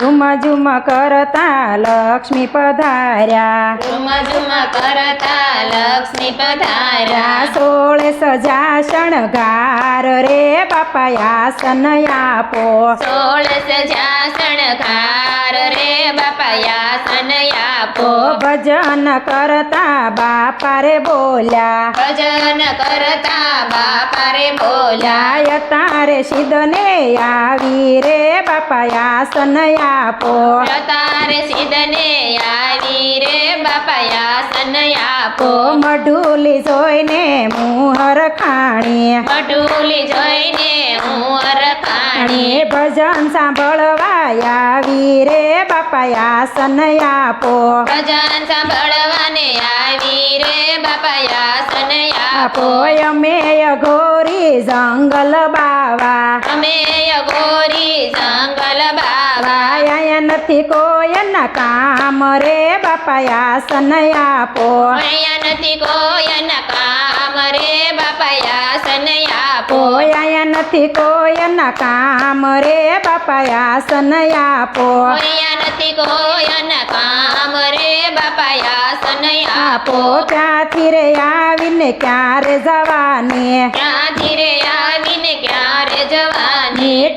Room ઝુમ કરતા લક્ષ્મી પધાર્યા. રૂમા ઝુમ કરતા લક્ષ્મી પધાર્યા. સોળે સજા શણગાર રે બાપા આસન આપો. સોળે સજા શણગાર રે બાપા આસન આપો. ભજન કરતા બાપા રે બોલ્યા. ભજન કરતા બાપા રે બોલ્યા તારે સિદ્ધને આવી રે. બાપા આસન આપો તારે સિદ્ધને આવી રે બાપા યાસન આપો મઢુલી જોઈને મુહર ખાણી. મટુલી જોઈને હું અરખાણી ભજન સાંભળવા આવી રે બાપા આસન આપો ભજન સાંભળવાને આવી રે બાપા આપો આપો અમે અઘોરી જંગલ બાવા. અમે વાયા કોઈ કોયના કામ રે બાપા આસન આપો. અહીંયા નથી કોયના કામ રે બાપા યાસન આપો. કોયા નથી કોયના કામ રે બાપા આસન આપો. અહીંયા નથી કામ રે બાપા યાસન આપો. ક્યાંથી રે આવીને ક્યારે જવાની? ક્યાંથી રે આવીને ક્યારે જવાની?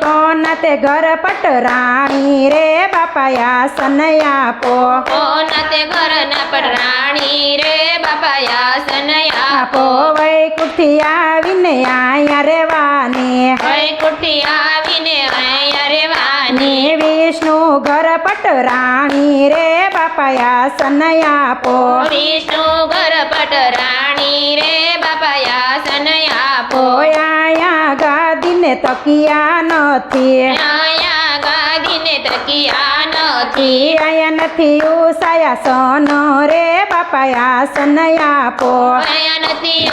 તે ઘર પટ રાણી રે બાપા આસન આપો. કોના તે પટ રાણી રે બાપાયા સનયા પો આપો વૈકુંઠથી આવીને આયા રેવાની વૈકુંઠી આવીને આયા રેવાની ની વિષ્ણુ ઘર પટ રાણી રે બાપાયા સનયા પો વિષ્ણુ ઘર પટરાણી રે ગાદીને તકિયા નથી. આયા ગાદીને તકિયા નથી. આયા નથી ઉસાયા સન રે બાપા આસન આપો. આયા નથી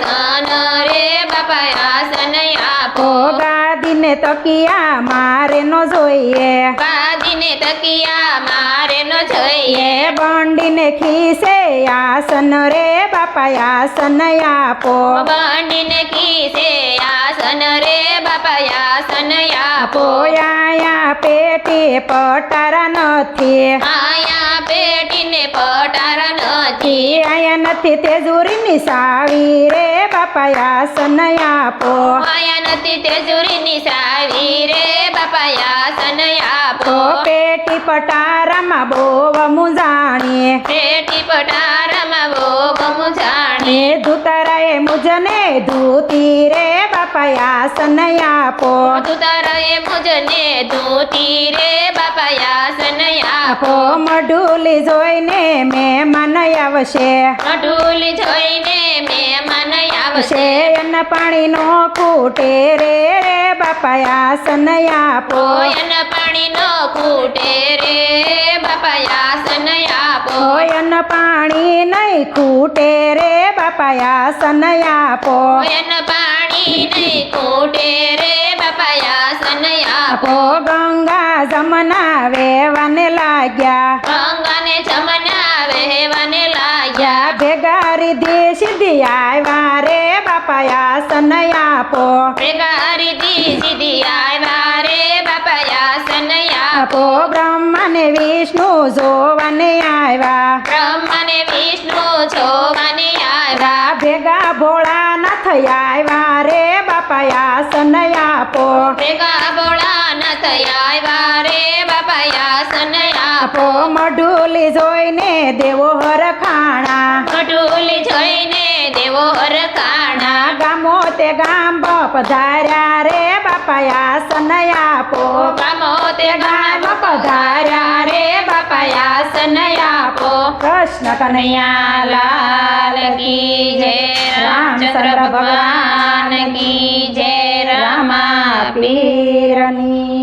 સન રે બાપા યાસન આપો. ગાદીને તકિયા મારે નો જોઈએ ગાદીને તકિયા મારે ન જોઈએ. બંડીને ખીસે આસન રે બાપા આસન આપો. બંડીને ખીસે આસન રે બાપા આસન આપો આયા પેટી પટારા નથી. આયા પટાર નથી. આયા નથી તેજુરીની સાવી રે બાપા આસન આપો. આયા નથી તે જુરી નિસાવી રે બાપા યાસન આપો. પેટી પટારામાં બોવ જાણીએ પેટી પટારામાં બહુ જાણે જાણીએ ધૂતરાએ મુજને ધૂતી રે બાપા સનયા પો તું તારાએ મુજને ધોતી રે બાપાયા સનયા પો મઢુલી જોઈને મહેમાન આવશે. મઢુલી જોઈને મેં આવશે. આવશે અન્ન પાણીનો કૂટે રે રે બાપાયા આસન આપો ઓયન પાણીનો કૂટે રે બાપા સનયા પો એન પાણી નહીં ખૂટે રે બાપા આસન આપો ઓયન આપો ગંગા જમના વેવાને લાગ્યા. ગંગાને જમના વહેવાને લાગ્યા. યા ભેગા રીધી સીધી આવ્યા રે બાપા આસન આપો. ભેગા રીધી સીધી આવ્યા રે બાપા યાસન આપો આપો બ્રહ્માને વિષ્ણુ જોવાને આવ્યા. બ્રહ્મને વિષ્ણુ જોવાને આવ્યા ભોળા ના થયા આવ્યા રે બાપાયા સનયા આપો. ભેગા ભોળા ના થયા આવ્યા રે બાપાયા સનયા આપો. મઢુલી જોઈને દેવો હરખાણા. મઢુલી જોઈને દેવો હરખાણા. ગામો તે ગામ પધાર્યા રે બાપાયા સનયા આપો. ગામો તે ગામ પધાર્યા રે બાપાયા સનયા આપો. કૃષ્ણ કનૈયા લાલ કી રામચંદ્ર ભગવાન કી જય. રામા પીરની